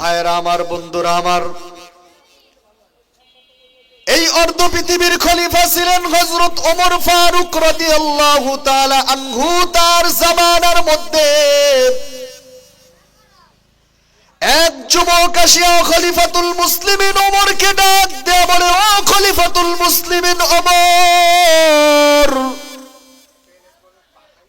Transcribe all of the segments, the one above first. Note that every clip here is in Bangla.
ভাইরা আমার, বন্ধুরা আমার, এই অর্ধ পৃথিবীর খলিফা ছিলেন হজরত ওমর ফারুক রাদিয়াল্লাহু আল্লাহ আনহু, তার জামানার মধ্যে। এক যুবক আসিয়া খলিফাতুল মুসলিমিন ওমরকে ডাক দেয়া বলে, ও খলিফাতুল মুসলিমিন ওমর,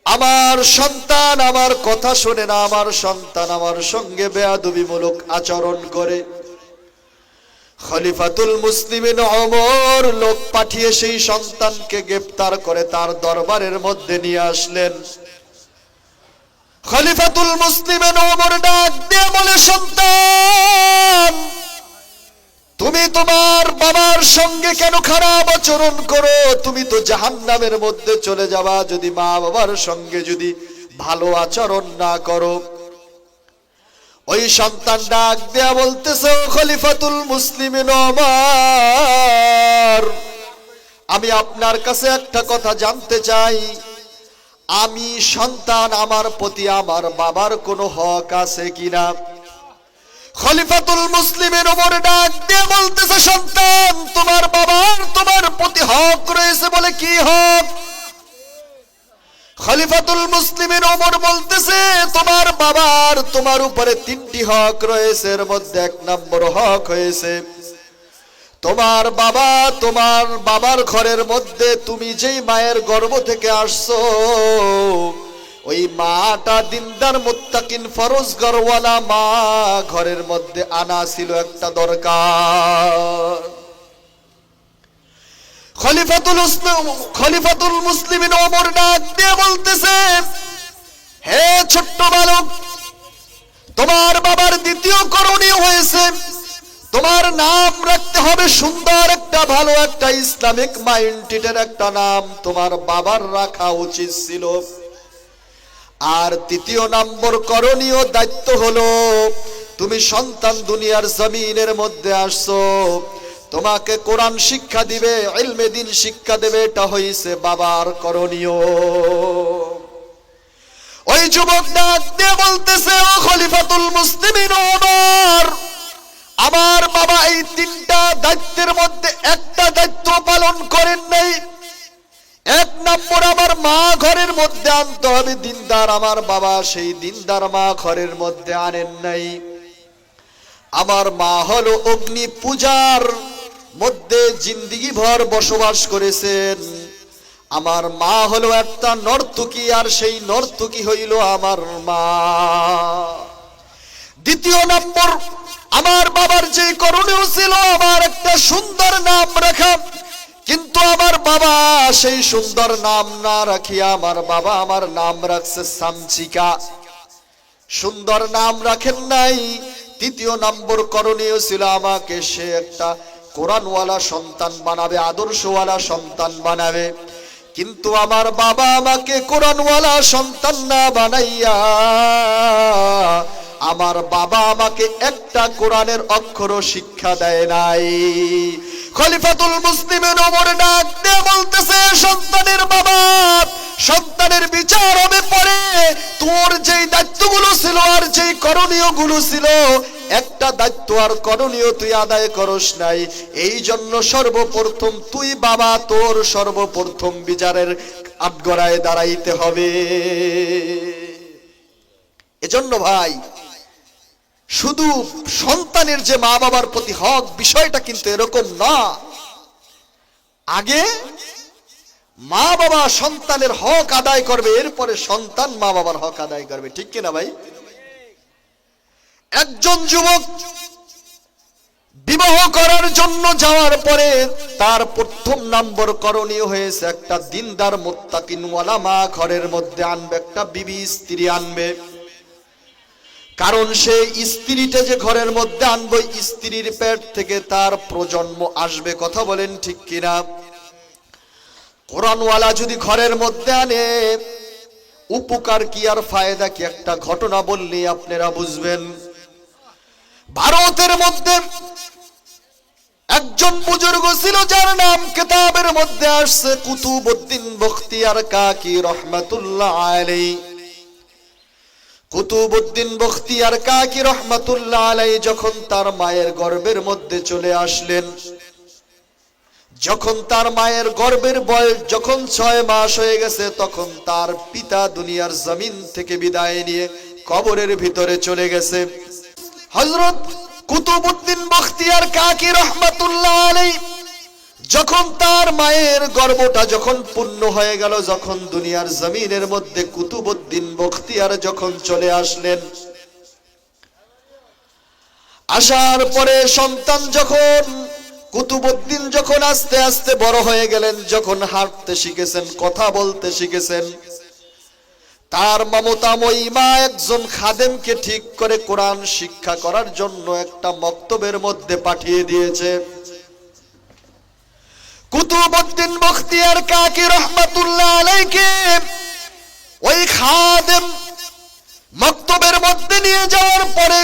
আমার সন্তান আমার কথা শুনে না, আমার সন্তান আমার সঙ্গে বেয়াদবিমূলক আচরণ করে। খলিফাতুল মুসলিমিন অমর লোক পাঠিয়ে সেই সন্তানকে গ্রেপ্তার করে তার দরবারের মধ্যে নিয়ে আসলেন। খলিফাতুল মুসলিমিন অমর ডাক দিয়ে বলে, সন্তান, তুমি তোমার বাবার সঙ্গে কেন খারাপ আচরণ করো? তুমি তো জাহান্নামের মধ্যে চলে যাবা। যদি মা বাবার সঙ্গে যদি ভালো আচরণ না করো। ওই সন্তান ডাক দেয়া বলতেছে, খলিফাতুল মুসলিমিন আমার। আমি আপনার কাছে একটা কথা জানতে চাই। আমি সন্তান, আমার প্রতি আমার বাবার কোনো হক আছে কিনা? খলিফাতুল মুসলিমের ওমর ডাক দিয়ে বলতেছে, সন্তান, তোমার বাবার তোমার প্রতি হক রয়েছে বলে কি হক? খলিফাতুল মুসলিমের ওমর বলতেছে, তোমার বাবার তোমার উপরে তিনটি হক রয়েছে, এর মধ্যে এক নম্বর হক হয়েছে। তোমার বাবা তোমার বাবার ঘরের মধ্যে তুমি যেই মায়ের গর্ভ থেকে আসছো, ওই মাটা দিনদার মুত্তাকিন ফরজ গরওয়ালা মা ঘরের মধ্যে আনা ছিল একটা দরকার। খলিফাতুল খলিফাতুল মুসলিমিন ওমর ডাক দিয়ে বলতেছে, হে ছোট্ট বালক, তোমার বাবার দ্বিতীয় করণীয় হয়েছে। তোমার নাম রাখতে হবে সুন্দর একটা, ভালো একটা ইসলামিক মাইন্ডের একটা নাম। তোমার বাবার রাখা উচিত ছিল। আর তৃতীয় নম্বর করণীয় দায়িত্ব হলো, তুমি সন্তান দুনিয়ার জমিনের মধ্যে আসছো। তোমাকে কোরআন শিক্ষা দিবে, ইলমে দিন শিক্ষা দেবে, এটা হইছে বাবার করণীয়। ওই যুবক ডাক দিয়ে বলতেছে, ও খলিফাতুল মুসলিমিন আমার বাবা এই তিনটা দায়িত্বের মধ্যে একটা দায়িত্ব পালন করেন নাই। এক নম্বর আমার মা ঘরের মধ্যে আনতে হবে, দিনদার আমার বাবা সেই দিনদার মা ঘরের মধ্যে আনেন নাই। আমার মা হলো অগ্নি পূজার মধ্যে জিন্দিগি ভর বসবাস করেছেন। আমার মা হলো একটা নর্তকী, আর সেই নর্তকী হইল আমার মা। দ্বিতীয় নম্বর, আমার বাবার যে করণীয় ছিল, আমার একটা সুন্দর নাম রাখা। কিন্তু আমার বাবা সেই সুন্দর নাম না রাখিয়া আমার বাবা আমার নাম রাখছে সামচিকা। সুন্দর নাম রাখেন নাই। তৃতীয় নম্বর করণীয় ছিল আমাকে সে একটা কোরআনওয়ালা সন্তান বানাবে, আদর্শওয়ালা সন্তান বানাবে। কিন্তু আমার বাবা আমাকে কোরআনওয়ালা সন্তান না বানাইয়া, আমার বাবা আমাকে একটা কোরআনের অক্ষর শিক্ষা দেয় নাই। খলিফাতুল মুসলিমের ওমর ডাক দিয়ে বলতেছে, সন্তানের বাবা, সন্তানের বিচার হবে পরে। তোর যেই দায়িত্বগুলো ছিল আর যেই করণীয়গুলো ছিল একটা দায়িত্ব আর করণীয় তুই আদায় করস নাই। এই জন্য সর্বপ্রথম তুই বাবা, তোর সর্বপ্রথম বিচারের আটগড়ায় দাঁড়াইতে হবে। এজন্য ভাই, শুধু সন্তানের যে মা বাবার প্রতি হক, বিষয়টা কিন্তু এরকম না। আগে মা বাবা সন্তানের হক আদায় করবে, এরপরে সন্তান মা বাবার হক আদায় করবে। ঠিক কিনা ভাই? একজন যুবক বিবাহ করার জন্য যাওয়ার পরে তার প্রথম নম্বর করণীয় হয়েছে একটা দিনদার মোত্তাকিনওয়ালা মা ঘরের মধ্যে আনবে, একটা বিবি স্ত্রী আনবে। কারণ সে স্ত্রীটা যে ঘরের মধ্যে আনবে স্ত্রীর পেট থেকে তার প্রজন্ম আসবে, কথা বলেন ঠিক কিনা? কোরআনওয়ালা যদি ঘরের মধ্যে আনে, উপকার কি আর ফায়দা কি? একটা ঘটনা বললে আপনারা বুঝবেন। ভারতের মধ্যে একজন বুজুর্গ ছিল যার নাম কিতাবের মধ্যে আসছে কুতুবউদ্দিন বখতিয়ার কাকি রহমাতুল্লাহ আলাইহি। কুতুবুদ্দিন বখতিয়ার কাকি রহমাতুল্লাহ আলাই যখন তার মায়ের গর্ভের মধ্যে চলে আসলেন, যখন তার মায়ের গর্ভের বয়স যখন ছয় মাস হয়ে গেছে, তখন তার পিতা দুনিয়ার জমিন থেকে বিদায় নিয়ে কবরের ভিতরে চলে গেছে। হজরত কুতুবুদ্দিন বখতিয়ার কাকি রহমাতুল্লাহ আলাই যখন তার মায়ের গর্ভটা যখন পূর্ণ হয়ে গেল, যখন দুনিয়ার জমিনের মধ্যে কুতুবুদ্দিন বখতিয়ার যখন চলে আসলেন, আসার পরে সন্তান যখন কুতুবুদ্দিন যখন আস্তে আস্তে বড় হয়ে গেলেন, যখন হাঁটতে শিখেছেন, কথা বলতে শিখেছেন তার মমতাময়ী মা একজন খাদেমকে ঠিক করে কোরআন শিক্ষা করার জন্য একটা মক্তবের মধ্যে পাঠিয়ে দিয়েছে। কুতুবুদ্দিন বখতিয়ার কাকি রহমাতুল্লাহ আলাইকে ওই খাদেম মক্তবের মধ্যে নিয়ে যাওয়ার পরে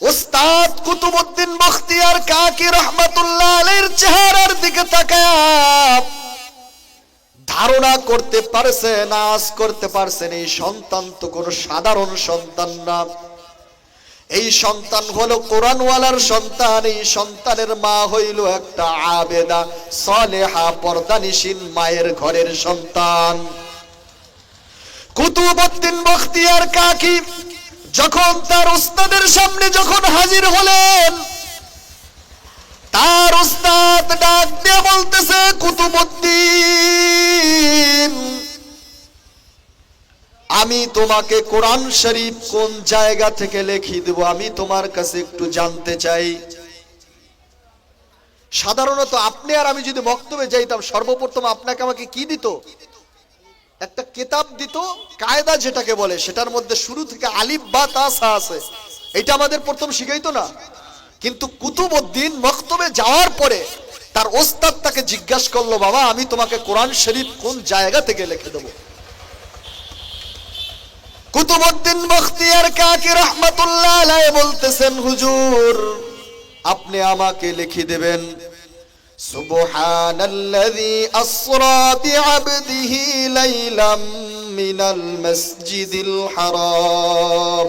ওস্তাদ কুতুবুদ্দিন বখতিয়ার কাকি রহমাতুল্লাহ আলাইহির চেহারার দিকে তাকায় ধারণা করতে পারছেন আজ করতে পারছেন এই সন্তান তো কোনো সাধারণ সন্তান না। এই সন্তান হলো কোরআনওয়ালার সন্তান, এই সন্তানের মা হইল একটা আবেদা, সলেহা, পর্দানিসীন মায়ের ঘরের সন্তান। কুতুবুদ্দিন বখতিয়ার কাকি যখন তার উস্তাদের সামনে যখন হাজির হলেন তার উস্তাদ ডাক দিয়ে বলতেছে, কুতুবুদ্দিন, আমি তোমাকে কোরআন শরীফ কোন জায়গা থেকে লিখি দেব? আমি তোমার কাছে একটু জানতে চাই। সাধারণত আপনি আর আমি যদি বক্তব্যে যাইতাম, সর্বপ্রথম আপনাকে আমাকে কি দিত? একটা কেতাব দিত, কায়দা যেটাকে বলে, সেটার মধ্যে শুরু থেকে আলিফ বা তাসা আছে। এটা আমাদের প্রথম শিখাইতো না? কিন্তু কুতুবউদ্দিন মক্তবে যাওয়ার পরে তার ওস্তাদ তাকে জিজ্ঞাসা করল, বাবা, আমি তোমাকে কোরআন শরীফ কোন জায়গা থেকে লিখে দেবো? কুতুবউদ্দিন বখতিয়ার কাকি রহমাতুল্লাহ আলাইহি বলতেছেন, হুজুর, আপনি আমাকে লিখে দেবেন, সুবহানাল্লাযী আসরা বিআবদিহি লাইলাম মিনাল মাসজিদিল হারাম।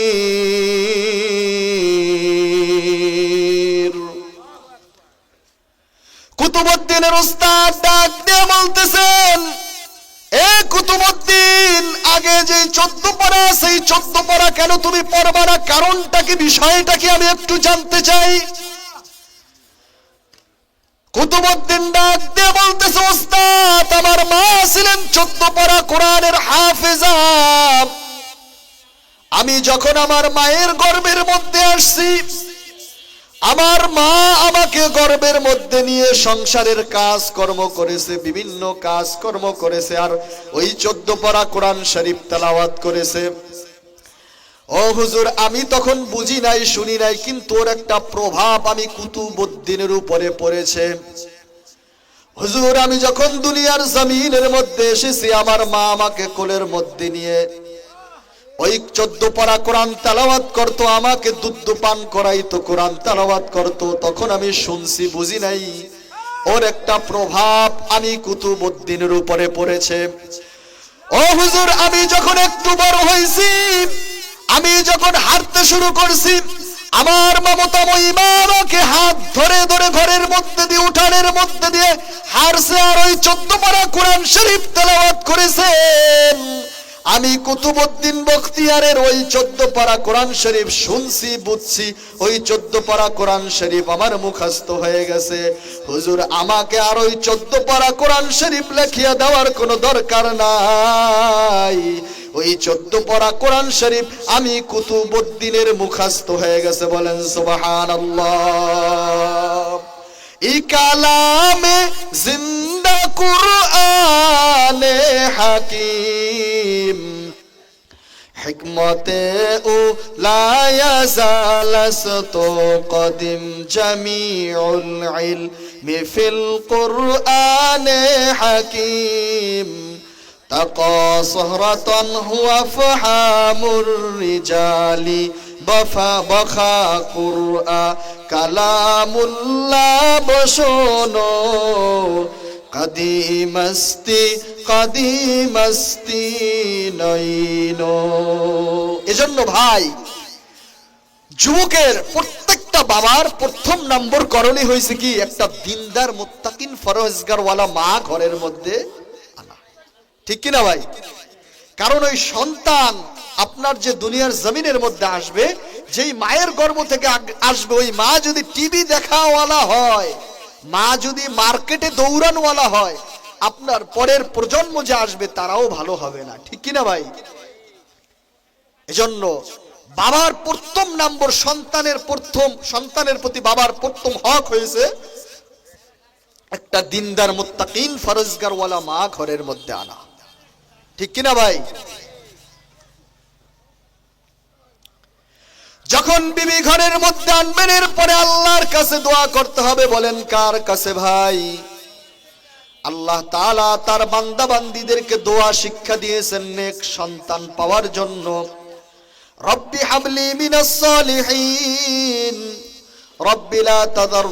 না কারণটা কি বিষয়টা কি আমি একটু জানতে চাই। কুতুবুদ্দিন ডাক দিয়ে বলতেছে, ওস্তাদ, আমার মা ছিলেন চোদ্দ পড়া কোরআনের হাফেজা আমি। যখন আমার মায়ের গর্ভের মধ্যে আসছি, আমার মা আমাকে গর্বের মধ্যে নিয়ে সংসারের কাজ কর্ম করেছে, বিভিন্ন কাজ কর্ম করেছে, আর ওই চোদ্দ পড়া কোরআন শরীফ তালাওয়াত করেছে। হুজুর, আমি তখন বুঝি নাই, শুনি নাই, কিন্তু ওর একটা প্রভাব আমি কুতুবুদ্দিনের উপরে পড়েছে। হুজুর, আমি যখন দুনিয়ার জমিনের মধ্যে এসেছি, আমার মা আমাকে কোলের মধ্যে নিয়ে ওই চোদ্দ পারা কোরআন তালাওয়াত করতো, আমাকে দুধ পান করাইতো, কোরআন তালাওয়াত করতো, তখন আমি শুনছি, বুঝি নাই, ওর একটা প্রভাব আমি কুতুবুদ্দিনের উপরে পড়েছে। ও হুজুর, আমি যখন একটু বড় হয়েছি আমি যখন হাঁটতে শুরু করছি, আমার মমতাময়ী মা আমাকে হাত ধরে ধরে ঘরের মধ্যে দিয়ে, উঠানের মধ্যে দিয়ে হারছে আর ওই চোদ্দ পারা কোরআন শরীফ তেলাওয়াত করেছেন আমি কুতুবুদ্দিন বখতিয়ারের ওই চোদ্দ পারা কোরআন শরীফ শুনছি, বুঝছি, ওই চোদ্দ পারা কোরআন শরীফ আমার মুখস্থ হয়ে গেছে। হুজুর, আমাকে আর ওই চোদ্দ পারা কোরআন শরীফ লেখিয়া দেওয়ার কোনো দরকার নাই। ওই চোদ্দ পড়া কোরআন শরীফ আমি কুতুবুদ্দিনের মুখস্থ হয়ে গেছে বলেন সুবহানাল্লাহ। ই কালামে জিন্দা কুরআনে হাকিম। হিকমতে ও লায়াজালাসতো কদিম জামিউল ইল মিফিল কুরআনে হাকিম। تقى صهرة هو فحام الرجال بفا بخا قرآ كلام الله بشونو قديم استي قديم استي নইনো এজন্য ভাই যুবকের প্রত্যেকটা বাবার প্রথম নম্বর করণী হয়েছে কি একটা দিনদার মুত্তাকিন ফরজগারওয়ালা মা ঘরের মধ্যে আনা ঠিক কিনা ভাই? কারণ ওই সন্তান আপনার যে দুনিয়ার জমিনের মধ্যে আসবে, যেই মায়ের গর্ভ থেকে আসবে, ওই মা যদি টিভি দেখাওয়ালা হয়, মা যদি মার্কেটে দৌড়ানওয়ালা হয়, আপনার পরের প্রজন্ম যে আসবে তারাও ভালো হবে না, ঠিক কিনা ভাই? এজন্য বাবার প্রথম নম্বর সন্তানের প্রথম, সন্তানের প্রতি বাবার প্রথম হক হয়েছে, একটা দিনদার মুত্তাকিন ফরজগারওয়ালা মা ঘরের মধ্যে আনা। ঠিক কিনা ভাই? যখন বিবি ঘরের মধ্যে আনবেন, এরপরে আল্লাহর কাছে দোয়া করতে হবে, বলেন, কার কাছে ভাই? আল্লাহ তালা তার বান্দা বান্দীদেরকে দোয়া শিক্ষা দিয়েছেন, নেক সন্তান পাওয়ার জন্য। রব্বি হাবলি মিনাস সালিহিন, রব্বি লা তাদার